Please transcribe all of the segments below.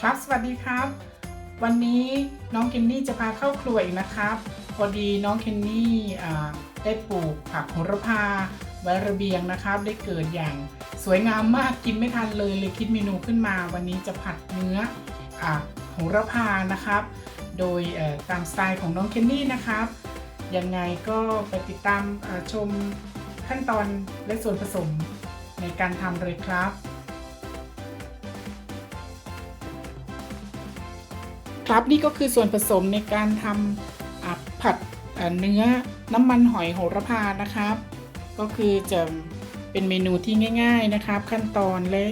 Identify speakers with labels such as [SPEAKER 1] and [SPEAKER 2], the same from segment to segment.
[SPEAKER 1] ครับ สวัสดีครับ วันนี้น้องเคนนี่จะพาเข้าครัวอีกนะครับ พอดีน้องเคนนี่ได้ปลูกผักโหระพาไว้ระเบียงนะครับ ได้เกิดอย่างสวยงามมากกินไม่ทันเลยเลยคิดเมนูขึ้นมา วันนี้จะผัดเนื้ออโหระพานะครับ โดยตามสไตล์ของน้องเคนนี่นะครับ ยังไงก็ไปติดตามชมขั้นตอนและส่วนผสมในการทำเลยครับ ครับนี่ก็คือส่วนผสมในการทำผัดเนื้อน้ำมันหอยโหระพานะครับ ก็คือจะเป็นเมนูที่ง่าย ๆนะครับ ขั้นตอนและ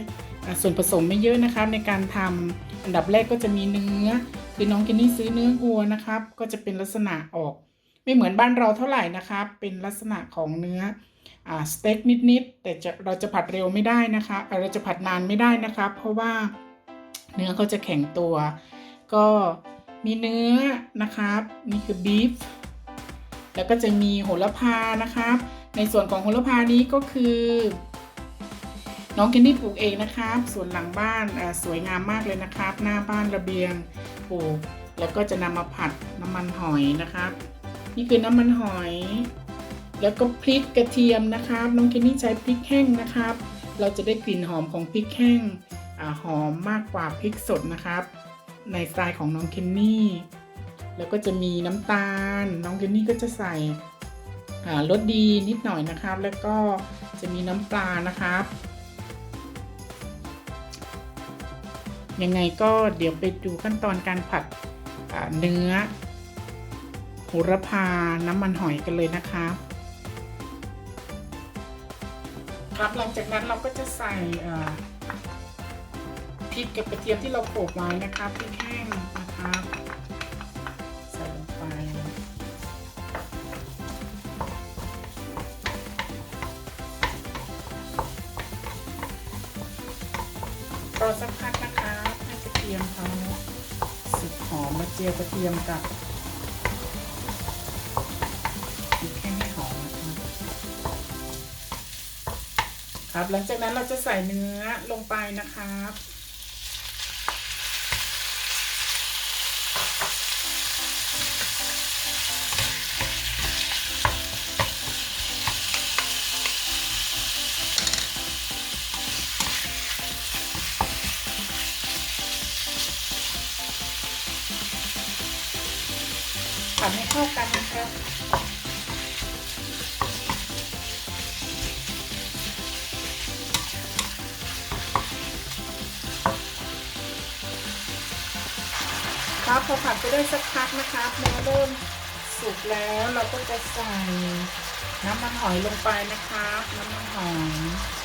[SPEAKER 1] ส่วนผสมไม่เยอะนะครับ ในการทำอันดับแรกก็จะมีเนื้อ คือน้องเคนนี่ซื้อเนื้อวัวนะครับ ก็จะเป็นลักษณะออก ไม่เหมือนบ้านเราเท่าไหร่นะครับ เป็นลักษณะของเนื้ออสเต็กนิดๆแต่จะเราจะผัดเร็วไม่ได้นะคะเอ่อเราจะผัดนานไม่ได้นะครับเพราะว่าเนื้อเขาจะแข็งตัว ก็มีเนื้อนะครับ นี่คือบีฟแล้วก็จะมีโหระพานะครับ ในส่วนของโหระพานี้ก็คือ น้องเคนนี่ปลูกเองนะครับ ส่วนหลังบ้านสวยงามมากเลยนะครับ หน้าบ้านระเบียงปลูกแล้วก็จะนำมาผัดน้ำมันหอยนะครับ นี่คือน้ำมันหอย แล้วก็พริกกระเทียมนะครับ น้องเคนนี่ใช้พริกแห้งนะครับ เราจะได้กลิ่นหอมของพริกแห้งอหอมมากกว่าพริกสดนะครับ ในสไตล์ของน้องเคนนี่แล้วก็จะมีน้ำตาล น้องเคนนี่ก็จะใส่รสดีนิดหน่อยนะครับ แล้วก็จะมีน้ำปลานะครับ ยังไงก็เดี๋ยวไปดูขั้นตอนการผัดเนื้อโหระพาน้ำมันหอยกันเลยนะครับครับหลังจากนั้นเราก็จะใส่ พริกกับกระเทียมที่เราโขลกไว้นะครับพริกแห้งนะครับใส่ลงไปรอสักพักนะครับให้กระเทียมเขาสุกหอมมาเจียวกระเทียมกับพริกแห้งให้หอมนะครับครับหลังจากนั้นเราจะใส่เนื้อลงไปนะครับ ให้เข้ากันนะครับครับพอผัดไปได้สักพักนะครับเนื้อเริ่มสุกแล้วเราก็จะใส่น้ำมันหอยลงไปนะครับน้ำมันหอย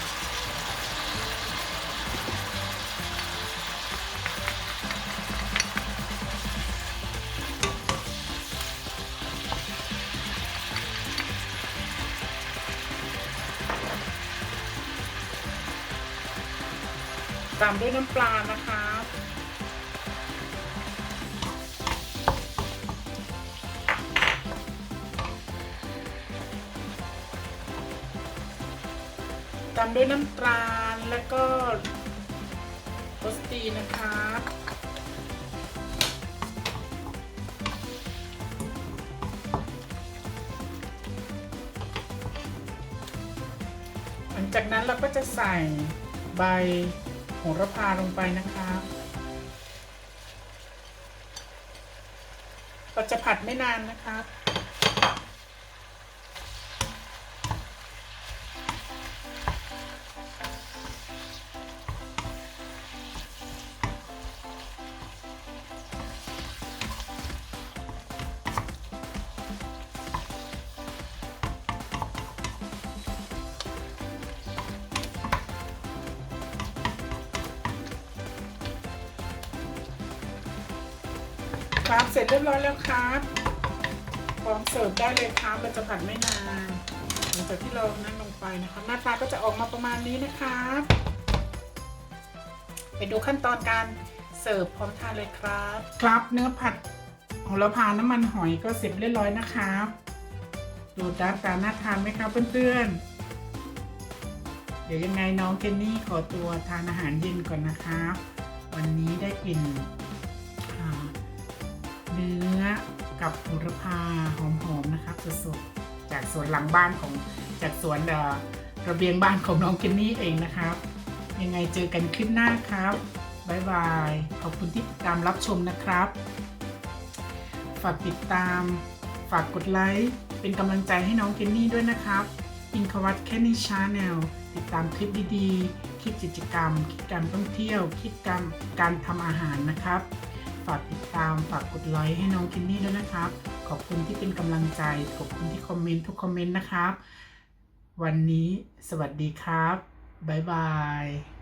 [SPEAKER 1] ตามด้วยน้ำปลานะครับตามด้วยน้ำตาลแล้วก็โรสตีนะครับหลังจากนั้นเราก็จะใส่ใบ โหระพาลงไปนะคะเราจะผัดไม่นานนะคะ เสร็จเรียบร้อยแล้วครับพร้อมเสิร์ฟได้เลยครับเราจะผัดไม่นานหลังจากที่เรานั่นลงไปนะครับหน้าตาก็จะออกมาประมาณนี้นะครับไปดูขั้นตอนการเสิร์ฟพร้อมทานเลยครับ ครับเนื้อผัดโหระพาน้ำมันหอยก็เสร็จเรียบร้อยนะครับดูดาตาน่าทานไหมครับเพื่อนๆ เดี๋ยวยังไงน้องเจนนี่ขอตัวทานอาหารเย็นก่อนนะครับ วันนี้ได้กินอ่า เนื้อกับโหระพาหอมๆนะครับสดๆจากสวนหลังบ้านของจากสวนเอระเบียงบ้านของน้องเกนนี่เองนะครับ ยังไงเจอกันคลิปหน้าครับบ๊ายบายขอบคุณที่ติดตามรับชมนะครับ ฝากติดตาม ฝากกดไลค์ เป็นกำลังใจให้น้องเกนนี่ด้วยนะครับ อินควัตแคนี่ชาแนลติดตามคลิปดีๆ คลิปกิจกรรม คลิปการท่องเที่ยว คลิปการการทำอาหารนะครับ ฝากติดตาม ฝากกดไลค์ให้น้องคินนี่ด้วยนะครับ ขอบคุณที่เป็นกำลังใจ ขอบคุณที่คอมเมนต์ทุกคอมเมนต์นะครับ วันนี้สวัสดีครับ บ๊ายบาย